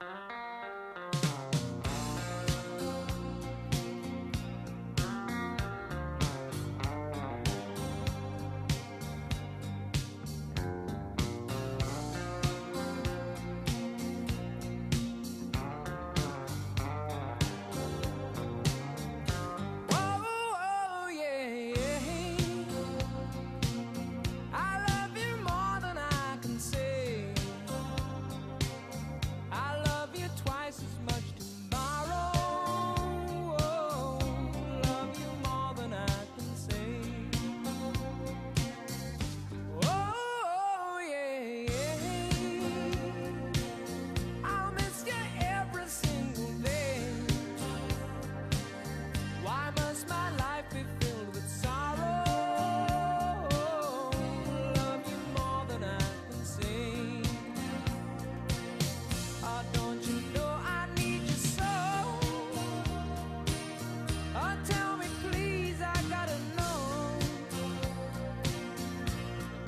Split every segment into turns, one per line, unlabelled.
Uh-huh.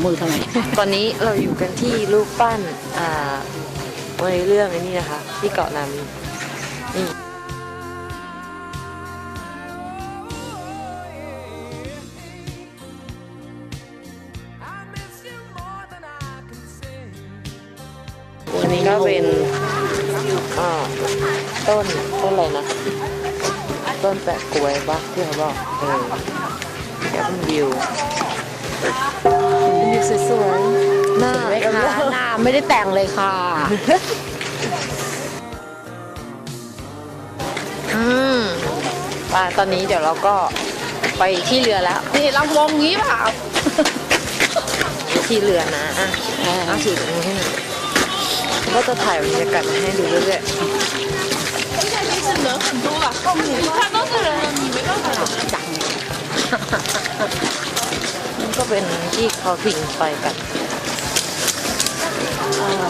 มือทำไม
ตอนนี้เราอยู่กันที่รูปปั้นอ่าในเรื่องนี่นะคะ ที่เกาะนามินี่อันนี้ก็เป็นต้นต้นอะไรนะ ต้นแปะกล้วยปะที่เขาบอกเออแกเป็นวิว เป็นวิวสวยๆหน้า
ไม่ค่ะหน้าไม่ได้แต่งเลยค่ะ
อืมไปตอนนี้เดี๋ยวเราก็ไปที่เรือแล้ว
นี่ลำวงงี้เปล่า
ที่เรือนะอะเอาถือตรงนี้ให้หน่อยก็จะถ่ายบรรยากาศมาให้ดูเรื่อยๆ
จัง
นี่ ก็เป็นที่เขาผิงไฟกัน
เออ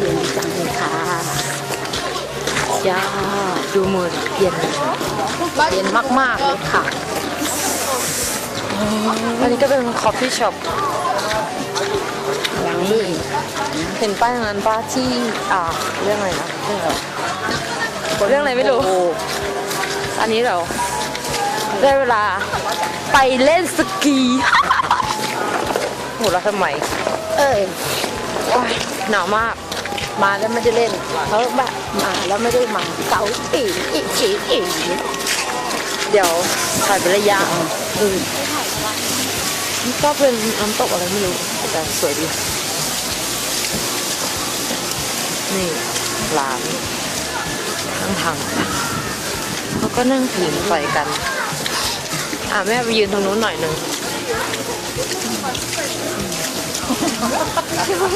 เย็นจังเลยค่ะ
ยาดูมือเย็น
เย็นมาก ๆ เลยค่ะ
อันนี้ก็เป็นคอฟฟี่ช็อป
อย่างนี้
เห็นป้ายตรงนั้นป้าที่อ่าเรื่องอะไรนะเรื่องอะไรเรื่องอะไรไม่รู้ อันนี้เราได้เวลาไปเล่นสกี โหแล้วทำไม
เอ้ย
โอ๊ยหนาวมาก
มาแล้วไม่ได้เล่นเพราะว่ามาแล้วไม่ได้มาเสาอีอีอีอี
เดี๋ยวถ่ายเป็นระยะอืมนี่ก็เป็นน้ำตกอะไรไม่รู้แต่สวยดี นี่ร้านข้างทางเขาก็นั่งผิงไฟกัน อะแม่ไปยืนตรงนู้นหน่อยหนึ่ง すごい。